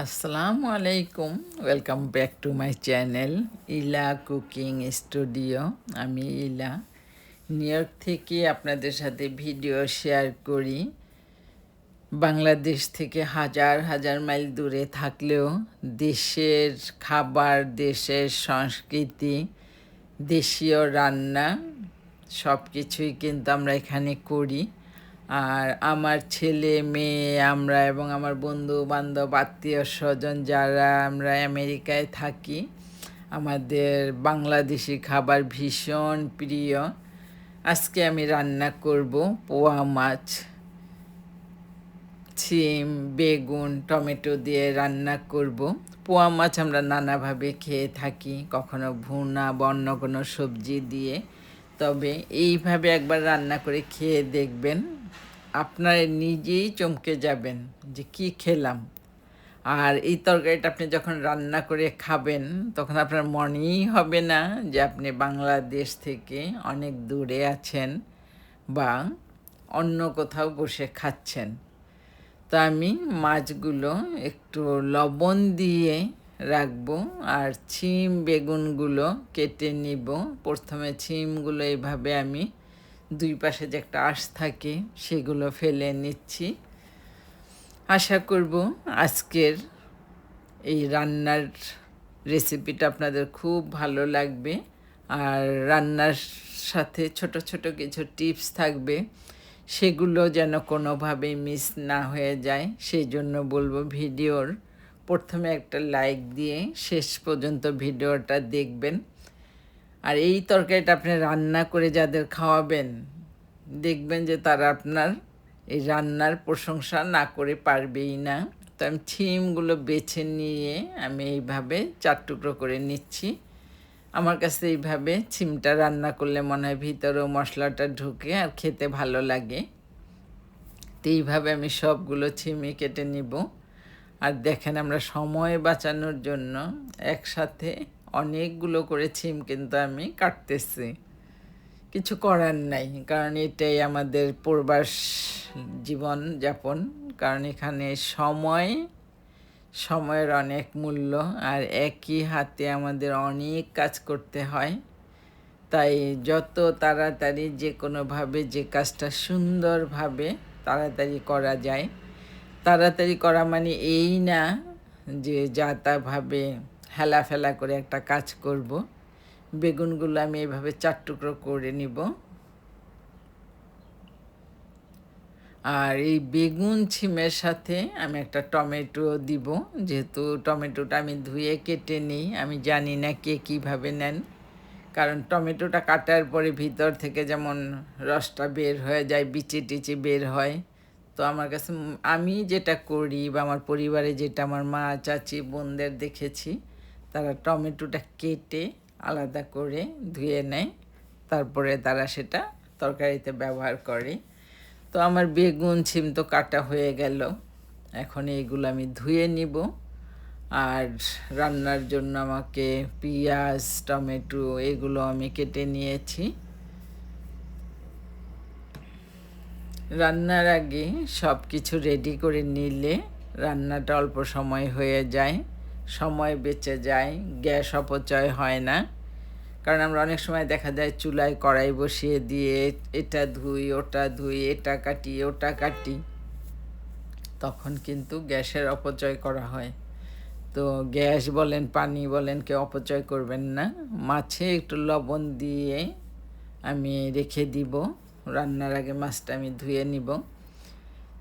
আসসালামু আলাইকুম welcome back to my channel Ila cooking studio আমি ইলা নিউ ইয়র্ক থেকে আপনাদের সাথে ভিডিও শেয়ার করি। বাংলাদেশ থেকে হাজার হাজার মাইল দূরে থাকলেও দেশের খাবার, দেশের সংস্কৃতি, দেশীয় রান্না সব কিছুই কিন্তু আমরা এখানে করি। আর আমার ছেলে, মেয়ে, আমরা এবং আমার বন্ধু বান্ধব আত্মীয় স্বজন যারা আমরা আমেরিকায় থাকি, আমাদের বাংলাদেশি খাবার ভীষণ প্রিয়। আজকে আমি রান্না করব পোয়া মাছ সিম বেগুন, টমেটো দিয়ে রান্না করব। পোয়া মাছ আমরা নানাভাবে খেয়ে থাকি, কখনো ভুনা বা অন্য কোনো সবজি দিয়ে। তবে এইভাবে একবার রান্না করে খেয়ে দেখবেন, আপনারা নিজেই চমকে যাবেন যে কি খেলাম। আর এই তরকারিটা আপনি যখন রান্না করে খাবেন, তখন আপনার মনেই হবে না যে আপনি বাংলাদেশ থেকে অনেক দূরে আছেন বা অন্য কোথাও বসে খাচ্ছেন। তো আমি মাছগুলো একটু লবণ দিয়ে রাখব আর ছিম বেগুনগুলো কেটে নিব। প্রথমে ছিমগুলো এইভাবে আমি দুই পাশে যে একটা আঁশ থাকে সেগুলো ফেলে নিচ্ছি। আশা করব আজকের এই রান্নার রেসিপিটা আপনাদের খুব ভালো লাগবে। আর রান্নার সাথে ছোট ছোট কিছু টিপস থাকবে, সেগুলো যেন কোনোভাবেই মিস না হয়ে যায়, সেই জন্য বলব ভিডিওর প্রথমে একটা লাইক দিয়ে শেষ পর্যন্ত ভিডিওটা দেখবেন। আর এই তরকারিটা আপনি রান্না করে যাদের খাওয়াবেন, দেখবেন যে তারা আপনার এই রান্নার প্রশংসা না করে পারবেই না। তো আমি ছিমগুলো বেছে নিয়ে আমি এইভাবে চার টুকরো করে নিচ্ছি। আমার কাছে এইভাবে ছিমটা রান্না করলে মনে হয় ভিতরেও মশলাটা ঢুকে আর খেতে ভালো লাগে। তো এইভাবে আমি সবগুলো ছিমি কেটে নিব। আর দেখেন আমরা সময় বাঁচানোর জন্য একসাথে অনেকগুলো করে ছিম কিন্তু আমি কাটতেছি। কিছু করার নাই, কারণ এটাই আমাদের পূর্বাস জীবন যাপন। কারণ এখানে সময়, সময়ের অনেক মূল্য, আর একই হাতে আমাদের অনেক কাজ করতে হয়। তাই যত তাড়াতাড়ি যে কোনোভাবে যে কাজটা সুন্দরভাবে তাড়াতাড়ি করা যায় তাড়াতাড়ি করা মানে এই না যে যা তাভাবে হেলা ফেলা করে একটা কাজ করব। বেগুনগুলো আমি এভাবে চার টুকরো করে নিব। আর এই বেগুন ছিমের সাথে আমি একটা টমেটো দিব। যেহেতু টমেটোটা আমি ধুয়ে কেটে নিই, আমি জানি না কে কীভাবে নেন। কারণ টমেটোটা কাটার পরে ভিতর থেকে যেমন রসটা বের হয়ে যায় বিচি টিচি বের হয়। তো আমার কাছে আমি যেটা করি বা আমার পরিবারে যেটা আমার মা, চাচি, বোনদের দেখেছি, তারা টমেটোটা কেটে আলাদা করে ধুয়ে নেয়, তারপরে তারা সেটা তরকারিতে ব্যবহার করে। তো আমার বেগুন, ছিম তো কাটা হয়ে গেল। এখন এইগুলো আমি ধুয়ে নিব। আর রান্নার জন্য আমাকে পেঁয়াজ, টমেটো এগুলো আমি কেটে নিয়েছি। রান্নার আগে সব কিছু রেডি করে নিলে রান্নাটা অল্প সময় হয়ে যায়, সময় বেঁচে যায়, গ্যাস অপচয় হয় না। কারণ আমরা অনেক সময় দেখা যায় চুলায় কড়াই বসিয়ে দিয়ে এটা ধুই, ওটা ধুই, এটা কাটি, ওটা কাটি, তখন কিন্তু গ্যাসের অপচয় করা হয়। তো গ্যাস বলেন, পানি বলেন, কেউ অপচয় করবেন না। মাছে একটু লবণ দিয়ে আমি রেখে দিব। রান্নার আগে মাছটা আমি ধুয়ে নিব।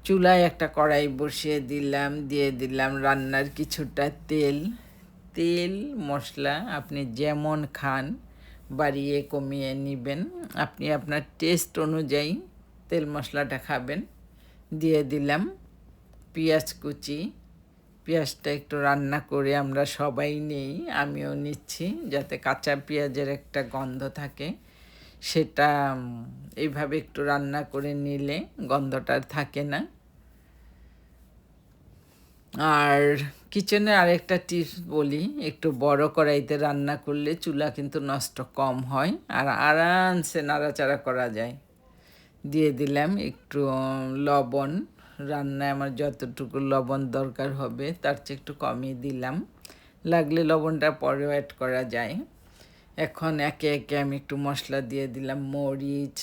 চুলায় একটা কড়াই বসিয়ে দিলাম, দিয়ে দিলাম রান্নার কিছুটা তেল। তেল, মশলা আপনি যেমন খান, বাড়িয়ে কমিয়ে নেবেন। আপনি আপনার টেস্ট অনুযায়ী তেল মশলাটা খাবেন। দিয়ে দিলাম পেঁয়াজ কুচি। পেঁয়াজটা একটু রান্না করে আমরা সবাই নেই, আমিও নিচ্ছি যাতে কাঁচা পেঁয়াজের একটা গন্ধ থাকে। সেটা এইভাবে একটু রান্না করে নিলে গন্ধটা থাকে না। আর কিচেনের আরেকটা টিপস বলি, একটু বড় কড়াইতে রান্না করলে চুলা কিন্তু নষ্ট কম হয়, আর আরামসে নাড়াচাড়া করা যায়। দিয়ে দিলাম একটু লবণ। রান্নায় আমার যতটুকু লবণ দরকার হবে, তার চেয়ে একটু কমই দিলাম। লাগলে লবণটা পরেও অ্যাড করা যায়। এখন একে একে আমি একটু মশলা দিয়ে দিলাম, মরিচ,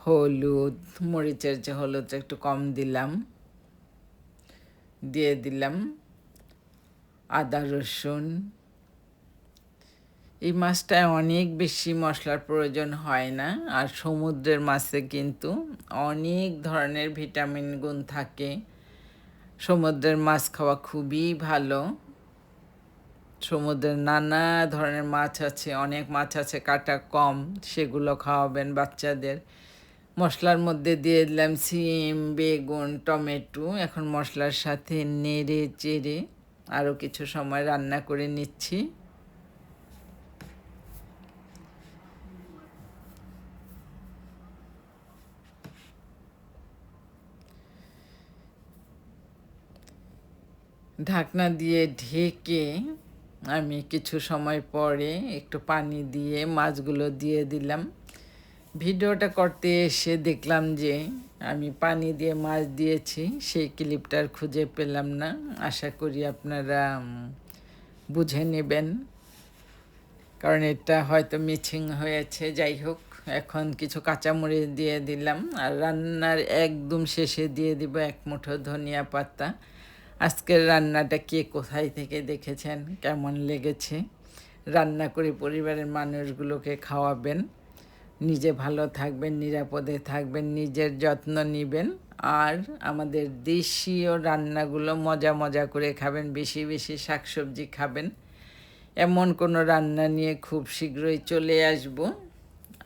হলুদ, মরিচের যে হলুদটা একটু কম দিলাম, দিয়ে দিলাম আদা, রসুন। এই মাছটায় অনেক বেশি মশলার প্রয়োজন হয় না, আর সমুদ্রের মাছে কিন্তু অনেক ধরনের ভিটামিন গুণ থাকে। সমুদ্রের মাছ খাওয়া খুবই ভালো। সমুদ্রের নানা ধরনের মাছ আছে, অনেক মাছ আছে, কাটা কম, সেগুলো খাওয়াবেন বাচ্চাদের। মশলার মধ্যে দিয়ে দিলাম সিম, বেগুন, টমেটো, এখন মশলার সাথে নেড়ে চেড়ে আরও কিছু সময় রান্না করে নিচ্ছি। ঢাকনা দিয়ে ঢেকে আমি কিছু সময় পরে একটু পানি দিয়ে মাছগুলো দিয়ে দিলাম। ভিডিওটা করতে এসে দেখলাম যে আমি পানি দিয়ে মাছ দিয়েছি, সেই ক্লিপটার খুঁজে পেলাম না। আশা করি আপনারা বুঝে নেবেন। কারণ এটা হয়তো মিছিং হয়েছে। যাই হোক, এখন কিছু কাঁচামরিচ দিয়ে দিলাম। আর রান্নার একদম শেষে দিয়ে দিব এক মুঠো ধনিয়া পাতা। আজকের রান্নাটা কে কোথায় থেকে দেখেছেন? কেমন লেগেছে? রান্না করে পরিবারের মানুষগুলোকে খাওয়াবেন। নিজে ভালো থাকবেন, নিরাপদে থাকবেন, নিজের যত্ন নেবেন। আর আমাদের দেশীয় রান্নাগুলো মজা মজা করে খাবেন, বেশি বেশি শাকসবজি খাবেন। এমন কোনো রান্না নিয়ে খুব শীঘ্রই চলে আসব।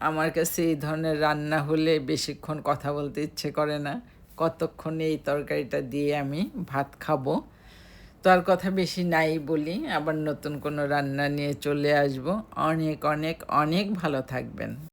আমার কাছে এই ধরনের রান্না হলে বেশিক্ষণ কথা বলতে ইচ্ছে করে না। কতক্ষণে এই তরকারিটা দিয়ে আমি ভাত খাব? তো আর কথা বেশি নাই বলি, আবার নতুন কোনো রান্না নিয়ে চলে আসব। অনেক অনেক অনেক ভালো থাকবেন।